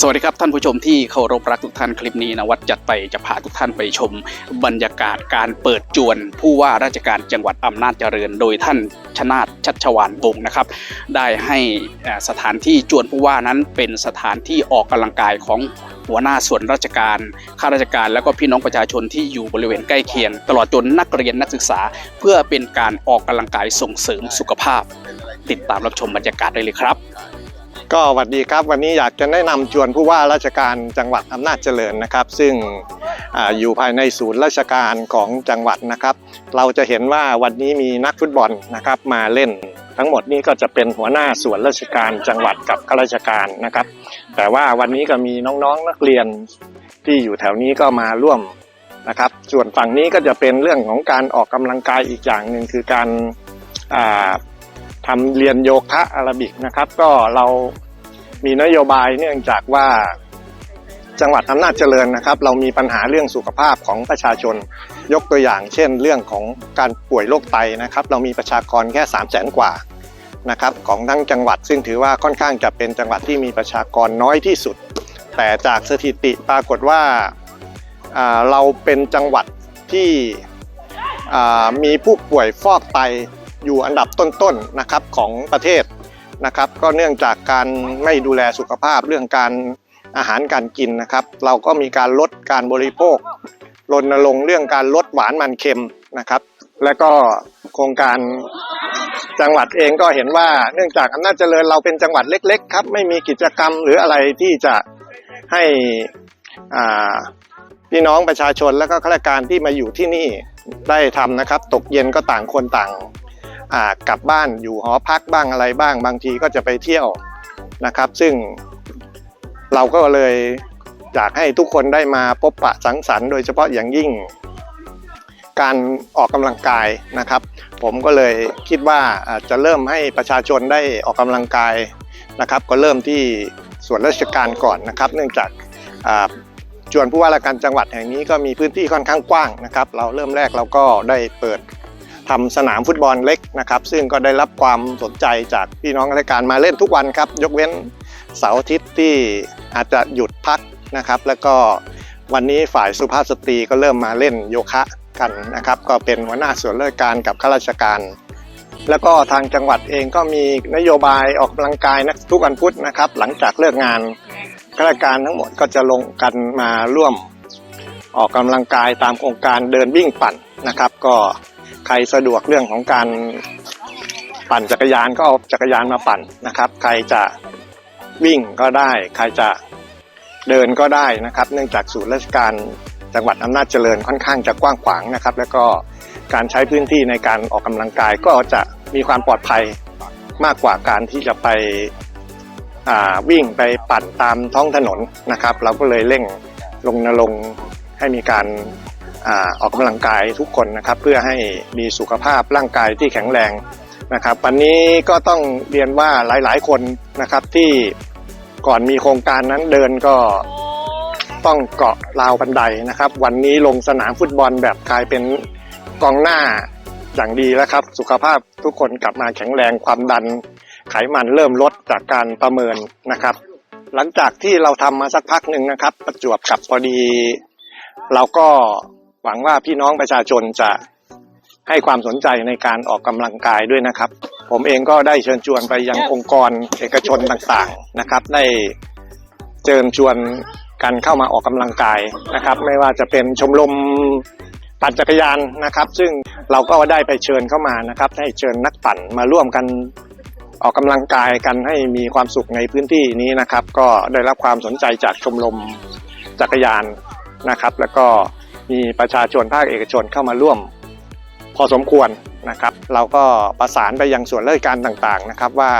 สวัสดีครับท่านผู้ชมที่เคารพรักทุกท่านคลิปนี้นะวัดจัดไปจะพาทุกท่านไปชม บรรยากาศการเปิดจวน ผู้ว่าราชการจังหวัดอำนาจเจริญ โดยท่านชนาตชัชวานวงศ์นะครับ ได้ให้สถานที่จวนผู้ว่านั้นเป็นสถานที่ออกกำลังกายของหัวหน้าส่วนราชการข้าราชการ แล้วก็พี่น้องประชาชนที่อยู่บริเวณใกล้เคียง ตลอดจนนักเรียนนักศึกษา เพื่อเป็นการออกกำลังกายส่งเสริมสุขภาพ ติดตามรับชมบรรยากาศได้เลยครับ ก็สวัสดีครับวันนี้อยากจะแนะนำจวนผู้ว่าราชการจังหวัดอำนาจเจริญนะครับ ซึ่งออยู่ภายในศูนย์ราชการของจังหวัดนะครับ เราจะเห็นว่าวันนี้มีนักฟุตบอลนะครับมาเล่น ทั้งหมดนี้ก็จะเป็นหัวหน้าส่วนราชการจังหวัดกับข้าราชการนะครับ แต่ว่าวันนี้ก็มีน้องๆนักเรียนที่อยู่แถวนี้ก็มาร่วมนะครับ ส่วนฝั่งนี้ก็จะเป็นเรื่องของการออกกำลังกายอีกอย่างหนึ่งคือการ อ่าทำเรียนโยคะอาราบิกนะครับ ก็เรามีนโยบายเนื่องจากว่าจังหวัดอำนาจเจริญนะครับ เรามีปัญหาเรื่องสุขภาพของประชาชน ยกตัวอย่าง เช่น เรื่องของการป่วยโรคไตนะครับ เรามีประชากรแค่ 3 0 0แสนกว่านะครับของทั้งจังหวัดซึ่งถือว่าค่อนข้างจะเป็นจังหวัดที่มีประชากรน้อยที่สุด แต่จากสถิติปรากฏว่าเราเป็นจังหวัดที่มีผู้ป่วยฟอกไต อยู่อันดับต้นๆนะครับของประเทศนะครับ ก็เนื่องจากการไม่ดูแลสุขภาพเรื่องการอาหารการกินนะครับ เราก็มีการลดการบริโภครณรงค์เรื่องการลดหวานมันเค็มนะครับ และก็โครงการจังหวัดเองก็เห็นว่าเนื่องจากอำนาจเจริญเราเป็นจังหวัดเล็กๆครับไม่มีกิจกรรมหรืออะไรที่จะให้พี่น้องประชาชนและก็ข้าราชการที่มาอยู่ที่นี่ได้ทำนะครับ ตกเย็นก็ต่างคนต่าง กลับบ้านอยู่หอพักบ้างอะไรบ้าง บางทีก็จะไปเที่ยวนะครับ ซึ่งเราก็เลยอยากให้ทุกคนได้มาพบปะสังสรรค์โดยเฉพาะอย่างยิ่งการออกกำลังกายนะครับ ผมก็เลยคิดว่าจะเริ่มให้ประชาชนได้ออกกำลังกายนะครับ ก็เริ่มที่ส่วนราชการก่อนนะครับ เนื่องจากจวนผู้ว่าราชการจังหวัดแห่งนี้ก็มีพื้นที่ค่อนข้างกว้างนะครับ เราเริ่มแรกเราก็ได้เปิด ทำสนามฟุตบอลเล็กนะครับ ซึ่งก็ได้รับความสนใจจากพี่น้องราชการมาเล่นทุกวันครับ ยกเว้นเสาร์อาทิตย์ที่อาจจะหยุดพักนะครับ แล้วก็วันนี้ฝ่ายสุภาพสตรีก็เริ่มมาเล่นโยคะกันนะครับ ก็เป็นหัวหน้าส่วนราชการกับข้าราชการ แล้วก็ทางจังหวัดเองก็มีนโยบายออกกำลังกายนะทุกวันพุธนะครับ หลังจากเลิกงานข้าราชการทั้งหมดก็จะลงกันมาร่วมออกกำลังกายตามโครงการเดินวิ่งปั่นนะครับ ก็ ใครสะดวกเรื่องของการปั่นจักรยานก็เอาจักรยานมาปั่นนะครับ ใครจะวิ่งก็ได้ ใครจะเดินก็ได้นะครับ เนื่องจากศูนย์ราชการจังหวัดอำนาจเจริญค่อนข้างจะกว้างขวางนะครับ แล้วก็การใช้พื้นที่ในการออกกำลังกายก็จะมีความปลอดภัยมากกว่าการที่จะไปวิ่งไปปั่นตามท้องถนนนะครับ เราก็เลยเร่งลงนรงให้มีการ อออกกำลังกายทุกคนนะครับ เพื่อให้มีสุขภาพร่างกายที่แข็งแรงนะครับวันนี้ก็ต้องเรียนว่าหลายๆ คนนะครับที่ก่อนมีโครงการนั้นเดินก็ต้องเกาะราวบันไดนะครับ วันนี้ลงสนามฟุตบอลแบบกลายเป็นกองหน้าอย่างดีแล้วครับ สุขภาพทุกคนกลับมาแข็งแรงความดัน ไขมันเริ่มลดจากการประเมินนะครับ หลังจากที่เราทำมาสักพักหนึ่งนะครับ ประจวบกับพอดี เราก็ หวังว่าพี่น้องประชาชนจะให้ความสนใจในการออกกำลังกายด้วยนะครับ ผมเองก็ได้เชิญชวนไปยังองค์กรเอกชนต่างๆนะครับ ได้เชิญชวนกันเข้ามาออกกำลังกายนะครับ ไม่ว่าจะเป็นชมรมปั่นจักรยานนะครับ ซึ่งเราก็ได้ไปเชิญเข้ามานะครับ ให้เชิญนักปั่นมาร่วมกันออกกำลังกายกันให้มีความสุขในพื้นที่นี้นะครับ ก็ได้รับความสนใจจากชมรมจักรยานนะครับ แล้วก็ มีประชาชนภาคเอกชนเข้ามาร่วมพอสมควรนะครับ เราก็ประสานไปยังส่วนราชการต่างๆนะครับว่า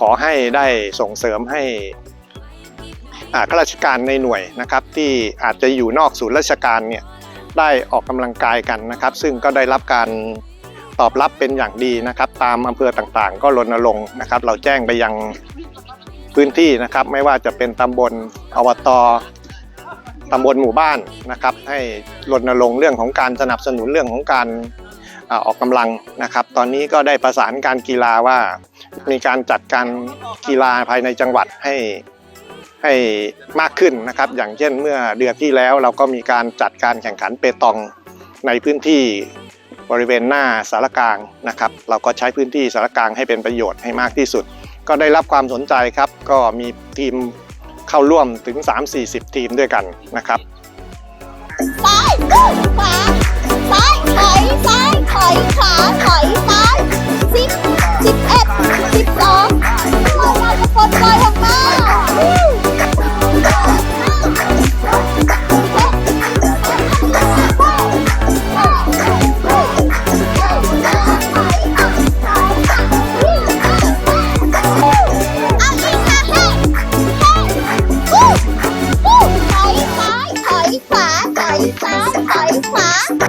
ขอให้ได้ส่งเสริมให้ข้าราชการในหน่วยนะครับที่อาจจะอยู่นอกศูนย์ราชการเนี่ยได้ออกกำลังกายกันนะครับ ซึ่งก็ได้รับการตอบรับเป็นอย่างดีนะครับ ตามอำเภอต่างๆ ก็รณรงค์นะครับ เราแจ้งไปยังพื้นที่นะครับ ไม่ว่าจะเป็นตำบลอบต ตำบลหมู่บ้านนะครับ ให้รณรงค์เรื่องของการสนับสนุนเรื่องของการอออกกำลังนะครับ ตอนนี้ก็ได้ประสานการกีฬาว่า มีการจัดการกีฬาภายในจังหวัดให้ให้มากขึ้นนะครับ อย่างเช่นเมื่อเดือนที่แล้วเราก็มีการจัดการแข่งขันเปตองในพื้นที่บริเวณหน้าสารกลางนะครับ เราก็ใช้พื้นที่สารกลางให้เป็นประโยชน์ให้มากที่สุด ก็ได้รับความสนใจครับ ก็มีทีม เข้าร่วมถึง 3-40 ทีมด้วยกันนะครับซ้ายขึ้นขวาซ้ายถอยซ้ายถอยขวาถอยซ้าย 等一